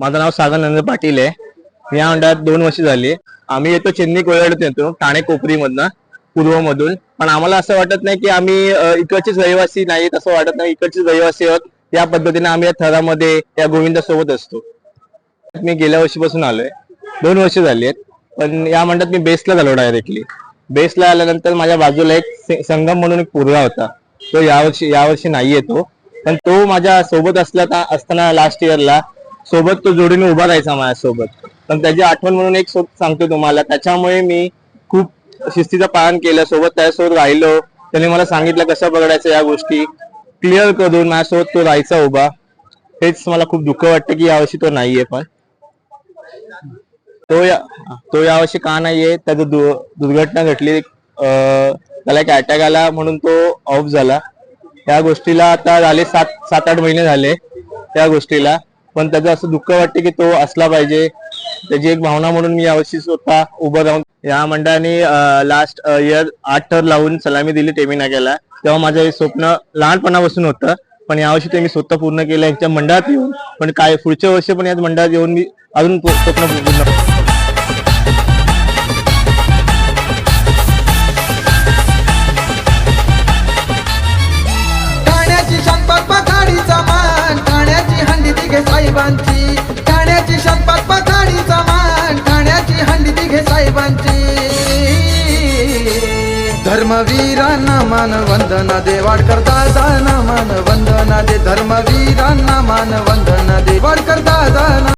माझं नाव सागर नंद पाटील आहे. या मंडळात दोन वर्ष झाली आम्ही येतो चेन्नई कोयडत येतो ठाणे कोपरीमधनं पूर्वमधून. पण आम्हाला असं वाटत नाही की आम्ही इकडचेच रहिवासी नाहीत असं वाटत नाही इकडचेच रहिवासी आहोत. या पद्धतीने आम्ही या थरामध्ये या गोविंदासोबत असतो. मी गेल्या वर्षीपासून आलोय. दोन वर्ष झाली आहेत. पण या मंडळात मी बेसला झालो डायरेक्टली बेसला आल्यानंतर माझ्या बाजूला एक संगम म्हणून एक पोरगा होता. तो यावर्षी यावर्षी नाही येतो पण तो माझ्या सोबत असला असताना लास्ट इयरला सोबत तो जोडीने उभा राहायचा माझ्यासोबत. पण त्याची आठवण म्हणून एक सांगतो तुम्हाला त्याच्यामुळे मी खूप शिस्तीचं पालन केलं सोबत त्याच्यासोबत राहिलो. त्याने मला सांगितलं कसं पकडायचं या गोष्टी. क्लिअर करून माझ्यासोबत तो राहायचा उभा. हेच मला खूप दुःख वाटतं की यावर्षी तो नाहीये पण. तो या तो यावर्षी का नाहीये? त्याचं दु- दुर्घटना घडली. त्याला एक अटॅक आला म्हणून तो ऑफ झाला. त्या गोष्टीला आता झाले सात सात आठ महिने झाले त्या गोष्टीला. पण त्याचं असं दुःख वाटते की तो असला पाहिजे. त्याची एक भावना म्हणून मी यावर्षी स्वतः उभं राहून या मंडळाने लास्ट इयर आठ ठर लावून सलामी दिली टेमी नाक्याला तेव्हा माझं हे स्वप्न लहानपणापासून होतं. पण यावर्षी ते मी स्वतः पूर्ण केलं. यांच्या मंडळात येऊन पण काय पुढच्या वर्षी पण याच मंडळात येऊन मी अजून स्वप्न पूर्ण साहेबांची. ठाण्याची शतपात पखाडीचा मान. ठाण्याची हंडी दिघे साहेबांची. धर्मवीरांना मान वंदना दे. वाडकर दादाना मान वंदना दे. धर्मवीरांना मान वंदना दे. वाडकर दादाना